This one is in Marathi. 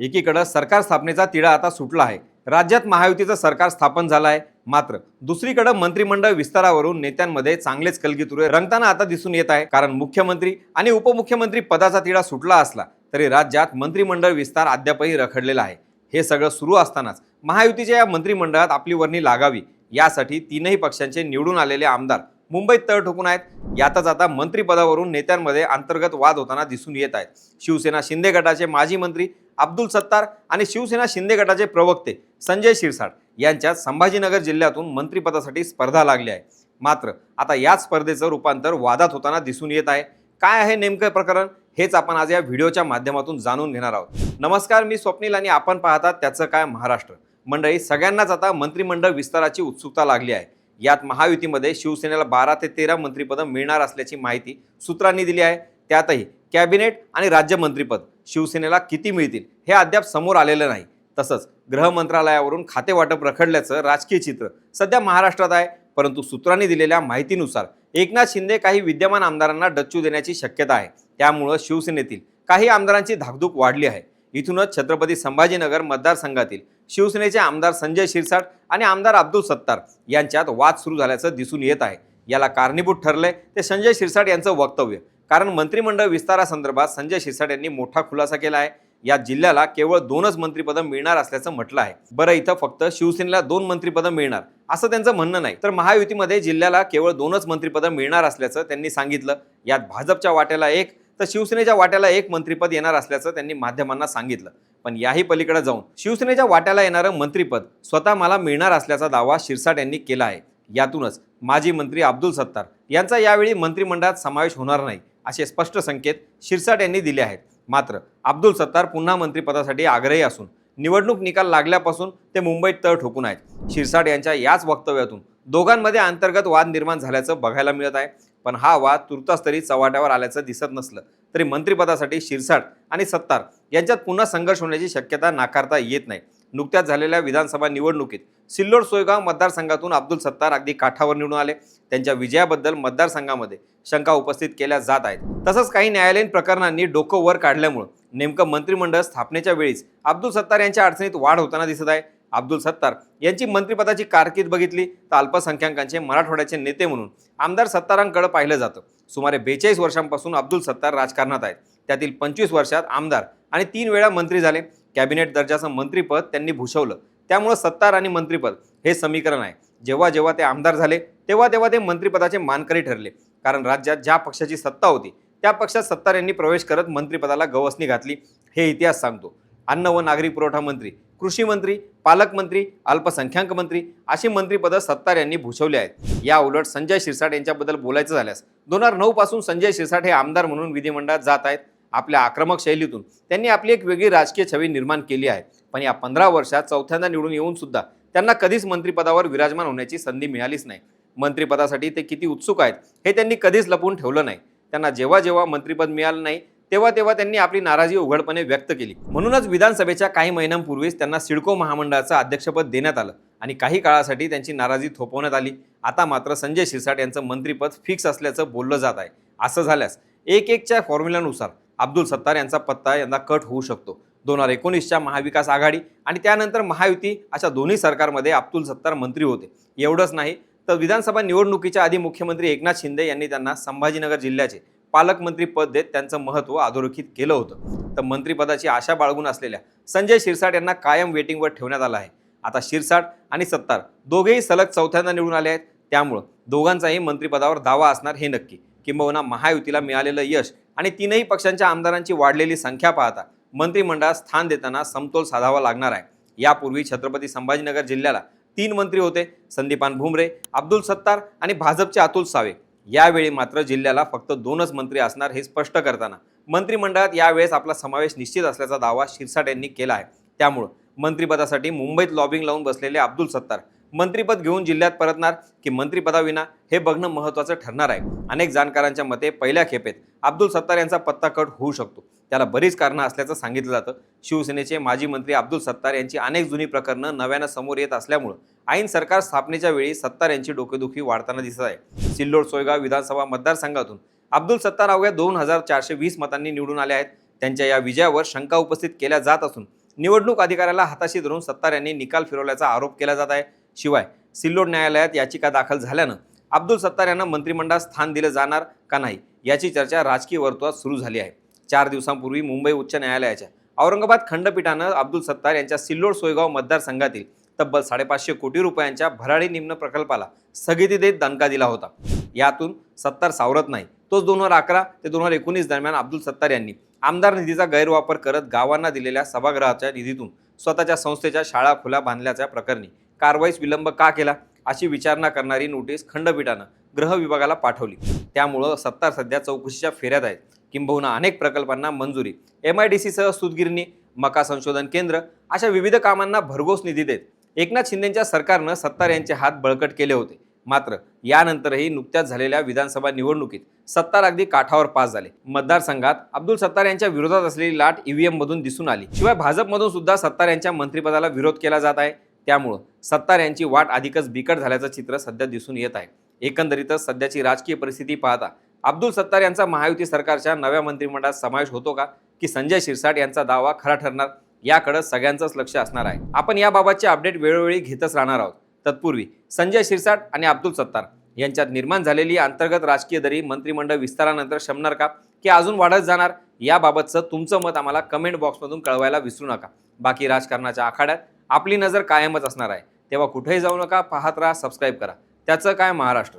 एकीकडं सरकार स्थापनेचा तिढा आता सुटला आहे. राज्यात महायुतीचं सरकार स्थापन झालं आहे. मात्र दुसरीकडे मंत्रिमंडळ विस्तारावरून नेत्यांमध्ये चांगलेच कलगीतुरे रंगताना आता दिसून येत आहे. कारण मुख्यमंत्री आणि उपमुख्यमंत्री पदाचा तिढा सुटला असला तरी राज्यात मंत्रिमंडळ विस्तार अद्यापही रखडलेला आहे. हे सगळं सुरू असतानाच महायुतीच्या या मंत्रिमंडळात आपली वर्णी लागावी. यासाठी तीनही पक्षांचे निवडून आलेले आमदार मुंबईत तळ ठोकून आहेत. यातच आता मंत्रिपदावरून नेत्यांमध्ये अंतर्गत वाद होताना दिसून येत आहेत. शिवसेना शिंदे गटाचे माजी मंत्री अब्दुल सत्तार आणि शिवसेना शिंदे गटाचे प्रवक्ते संजय शिरसाट यांच्यात संभाजीनगर जिल्ह्यातून मंत्रिपदासाठी स्पर्धा लागली आहे. मात्र आता याच स्पर्धेचं रूपांतर वादात होताना दिसून येत आहे. काय आहे नेमकं प्रकरण? हेच आपण आज या व्हिडिओच्या माध्यमातून जाणून घेणार आहोत. नमस्कार मी स्वप्नील आणि आपण पाहतात त्याचं काय महाराष्ट्र. मंडळी सगळ्यांनाच आता मंत्रिमंडळ विस्ताराची उत्सुकता लागली आहे. यात महायुतीमध्ये शिवसेनेला बारा ते तेरा मंत्रिपदं मिळणार असल्याची माहिती सूत्रांनी दिली आहे. त्यातही कॅबिनेट आणि राज्य मंत्रिपद. शिवसेनेला किती मिळतील हे अद्याप समोर आलेलं नाही. तसंच गृह मंत्रालयावरून खाते वाटप रखडल्याचं राजकीय चित्र सध्या महाराष्ट्रात आहे परंतु सूत्रांनी दिलेल्या माहितीनुसार एकनाथ शिंदे काही विद्यमान आमदारांना डच्चू देण्याची शक्यता आहे. त्यामुळं शिवसेनेतील काही आमदारांची धाकधूक वाढली आहे. इथूनच छत्रपती संभाजीनगर मतदारसंघातील शिवसेनेचे आमदार संजय शिरसाट आणि आमदार अब्दुल सत्तार यांच्यात वाद सुरू झाल्याचं दिसून येत आहे. याला कारणीभूत ठरलंय ते संजय शिरसाट यांचं वक्तव्य. कारण मंत्रिमंडळ विस्तारासंदर्भात संजय शिरसाट यांनी मोठा खुलासा केला आहे. या जिल्ह्याला केवळ दोनच मंत्रिपदं मिळणार असल्याचं म्हटलं आहे. बरं इथं फक्त शिवसेनेला दोन मंत्रिपदं मिळणार असं त्यांचं म्हणणं नाही. तर महायुतीमध्ये जिल्ह्याला केवळ दोनच मंत्रिपदं मिळणार असल्याचं त्यांनी सांगितलं. यात भाजपच्या वाट्याला एक तर शिवसेनेच्या वाट्याला एक मंत्रिपद येणार असल्याचं त्यांनी माध्यमांना सांगितलं. पण याही पलीकडे जाऊन शिवसेनेच्या वाट्याला येणारं मंत्रिपद स्वतः मला मिळणार असल्याचा दावा शिरसाट यांनी केला आहे. यातूनच माजी मंत्री अब्दुल सत्तार यांचा यावेळी मंत्रिमंडळात समावेश होणार नाही. असे स्पष्ट संकेत शिरसाट यांनी दिले आहेत. मात्र अब्दुल सत्तार पुन्हा मंत्रिपदासाठी आग्रही असून निवडणूक निकाल लागल्यापासून ते मुंबईत तळ ठोकून आहेत. शिरसाट यांच्या याच वक्तव्यातून दोघांमध्ये अंतर्गत वाद निर्माण झाल्याचं बघायला मिळत आहे. पण हा वाद तुर्तास तरी चव्हाट्यावर आल्याचं दिसत नसलं तरी मंत्रिपदासाठी शिरसाट आणि सत्तार यांच्यात पुन्हा संघर्ष होण्याची शक्यता नाकारता येत नाही. नुकत्याच झालेल्या विधानसभा निवडणुकीत सिल्लोड सोयगाव मतदारसंघातून अब्दुल सत्तार अगदी काठावर निवडून आले. त्यांच्या विजयाबद्दल मतदारसंघामध्ये शंका उपस्थित केल्या जात आहेत. तसंच काही न्यायालयीन प्रकरणांनी डोकं वर काढल्यामुळं नेमकं मंत्रिमंडळ स्थापनेच्या वेळीच अब्दुल सत्तार यांच्या अडचणीत वाढ होताना दिसत आहे. अब्दुल सत्तार यांची मंत्रिपदाची कारकीर्द बघितली तर अल्पसंख्याकांचे मराठवाड्याचे नेते म्हणून आमदार सत्तारांकडे पाहिलं जातं. सुमारे बेचाळीस वर्षांपासून अब्दुल सत्तार राजकारणात आहेत. त्यातील पंचवीस वर्षात आमदार आणि तीन वेळा मंत्री झाले. कॅबिनेट दर्जाचं मंत्रीपद त्यांनी भूषवलं. त्यामुळं सत्तार आणि मंत्रीपद हे समीकरण आहे. जेव्हा जेव्हा ते आमदार झाले तेव्हा तेव्हा ते मंत्रिपदाचे मानकरी ठरले. कारण राज्यात ज्या पक्षाची सत्ता होती त्या पक्षात सत्तार यांनी प्रवेश करत मंत्रिपदाला गवसणी घातली. हे इतिहास सांगतो. अन्न व नागरी पुरवठा मंत्री कृषी मंत्री पालकमंत्री अल्पसंख्याक मंत्री अशी मंत्रिपदं सत्तार यांनी भूषवली आहेत. या उलट संजय शिरसाट यांच्याबद्दल बोलायचं झाल्यास दोन हजार नऊ पासून संजय शिरसाट हे आमदार म्हणून विधिमंडळात जात आहेत. आपल्या आक्रमक शैलीतून. त्यांनी आपली एक वेगळी राजकीय छवी निर्माण केली आहे. पण या पंधरा वर्षात चौथ्यांदा निवडून येऊन सुद्धा त्यांना कधीच मंत्रिपदावर विराजमान होण्याची संधी मिळालीच नाही. मंत्रिपदासाठी ते किती उत्सुक आहेत हे त्यांनी कधीच लपवून ठेवलं नाही. त्यांना जेव्हा जेव्हा मंत्रिपद मिळालं नाही तेव्हा तेव्हा त्यांनी आपली नाराजी उघडपणे व्यक्त केली. म्हणूनच विधानसभेच्या काही महिन्यांपूर्वीच त्यांना सिडको महामंडळाचं अध्यक्षपद देण्यात आलं आणि काही काळासाठी त्यांची नाराजी थोपवण्यात आली. आता मात्र संजय शिरसाट यांचं मंत्रिपद फिक्स असल्याचं बोललं जात आहे. असं झाल्यास एक एकच्या फॉर्म्युलानुसार अब्दुल सत्तार यांचा पत्ता यंदा कट होऊ शकतो. दोन हजार एकोणीसच्या महाविकास आघाडी आणि त्यानंतर महायुती अशा दोन्ही सरकारमध्ये अब्दुल सत्तार मंत्री होते. एवढंच नाही तर विधानसभा निवडणुकीच्या आधी मुख्यमंत्री एकनाथ शिंदे यांनी त्यांना संभाजीनगर जिल्ह्याचे पालकमंत्री पद देत त्यांचं महत्त्व अधोरेखित केलं होतं. तर मंत्रिपदाची आशा बाळगून असलेल्या संजय शिरसाट यांना कायम वेटिंगवर ठेवण्यात आलं आहे. आता शिरसाट आणि सत्तार दोघेही सलग चौथ्यांदा निवडून आले आहेत. त्यामुळं दोघांचाही मंत्रिपदावर दावा असणार हे नक्की. किंबहुना महायुतीला मिळालेलं यश आणि तीनही पक्षांच्या आमदारांची वाढलेली संख्या पाहता मंत्रिमंडळात स्थान देताना समतोल साधावा लागणार आहे. यापूर्वी छत्रपती संभाजीनगर जिल्ह्याला तीन मंत्री होते संदीपान भुमरे अब्दुल सत्तार आणि भाजपचे अतुल सावे. यावेळी मात्र जिल्ह्याला फक्त दोनच मंत्री असणार हे स्पष्ट करताना मंत्रिमंडळात यावेळेस आपला समावेश निश्चित असल्याचा दावा शिरसाट यांनी केला आहे. त्यामुळं मंत्रिपदासाठी मुंबईत लॉबिंग लावून बसलेले अब्दुल सत्तार मंत्रीपद घेऊन जिल्ह्यात परतणार की मंत्रिपदाविना हे बघणं महत्त्वाचं ठरणार आहे. अनेक जाणकारांच्या मते पहिल्या खेपेत अब्दुल सत्तार यांचा पत्ता कट होऊ शकतो. त्याला बरीच कारणं असल्याचं सांगितलं जातं. शिवसेनेचे माजी मंत्री अब्दुल सत्तार यांची अनेक जुनी प्रकरणं नव्यानं समोर येत असल्यामुळं ऐन सरकार स्थापनेच्या वेळी सत्तार यांची डोकेदुखी वाढताना दिसत आहे. सिल्लोड सोयगाव विधानसभा मतदारसंघातून अब्दुल सत्तार अवघ्या दोन हजार चारशे वीस मतांनी निवडून आले आहेत. त्यांच्या या विजयावर शंका उपस्थित केल्या जात असून निवडणूक अधिकाऱ्याला हाताशी धरून सत्तार यांनी निकाल फिरवल्याचा आरोप केला जात आहे. शिवाय सिल्लोड न्यायालयात याचिका दाखल झाल्यानं अब्दुल सत्तार यांना मंत्रिमंडळात स्थान दिलं जाणार का नाही याची चर्चा राजकीय वर्तुळात सुरू झाली आहे. चार दिवसांपूर्वी मुंबई उच्च न्यायालयाच्या औरंगाबाद खंडपीठानं अब्दुल सत्तार यांच्या सिल्लोड सोयगाव मतदारसंघातील तब्बल साडेपाचशे कोटी रुपयांच्या भराडी निम्न प्रकल्पाला स्थगिती देत दणका दिला होता. यातून सत्तार सावरत नाही. तोच दोन हजार अकरा ते दोन हजार एकोणीस दरम्यान अब्दुल सत्तार यांनी आमदार निधीचा गैरवापर करत गावांना दिलेल्या सभागृहाच्या निधीतून स्वतःच्या संस्थेच्या शाळा खुला बांधल्याच्या प्रकरणी कारवाईस विलंब का केला अशी विचारणा करणारी नोटीस खंडपीठानं गृह विभागाला पाठवली. त्यामुळं सत्तार सध्या चौकशीच्या फेऱ्यात आहेत. किंबहुना अनेक प्रकल्पांना मंजुरी. एम आय डी सीसह सुतगिरणी मका संशोधन केंद्र अशा विविध कामांना भरघोस निधी देत एकनाथ शिंदेच्या सरकारनं सत्तार यांचे हात बळकट केले होते. मात्र यानंतरही नुकत्याच झालेल्या विधानसभा निवडणुकीत सत्तार अगदी काठावर पास झाले. मतदारसंघात अब्दुल सत्तार यांच्या विरोधात असलेली लाट ईव्हीएम मधून दिसून आली. शिवाय भाजपमधून सुद्धा सत्तार यांच्या मंत्रिपदाला विरोध केला जात आहे. त्यामुळं सत्तार यांची वाट अधिकच बिकट झाल्याचं चित्र सध्या दिसून येत आहे. एकंदरीतच सध्याची राजकीय परिस्थिती पाहता अब्दुल सत्तार यांचा महायुती सरकारच्या नव्या मंत्रिमंडळात समावेश होतो का की संजय शिरसाट यांचा दावा खरा ठरणार याकडे सगळ्यांचंच लक्ष असणार आहे. आपण याबाबतचे अपडेट वेळोवेळी घेतच राहणार आहोत. तत्पूर्वी संजय शिरसाट आणि अब्दुल सत्तार यांच्यात निर्माण झालेली अंतर्गत राजकीय दरी मंत्रिमंडळ विस्तारानंतर शमणार का की अजून वाढत जाणार याबाबतचं तुमचं मत आम्हाला कमेंट बॉक्समधून कळवायला विसरू नका. बाकी राजकारणाच्या आखाड्यात आपली नजर कायमच असणार आहे. तेव्हा कुठेही जाऊ नका पाहत राहा सबस्क्राईब करा. त्याचं काय महाराष्ट्र?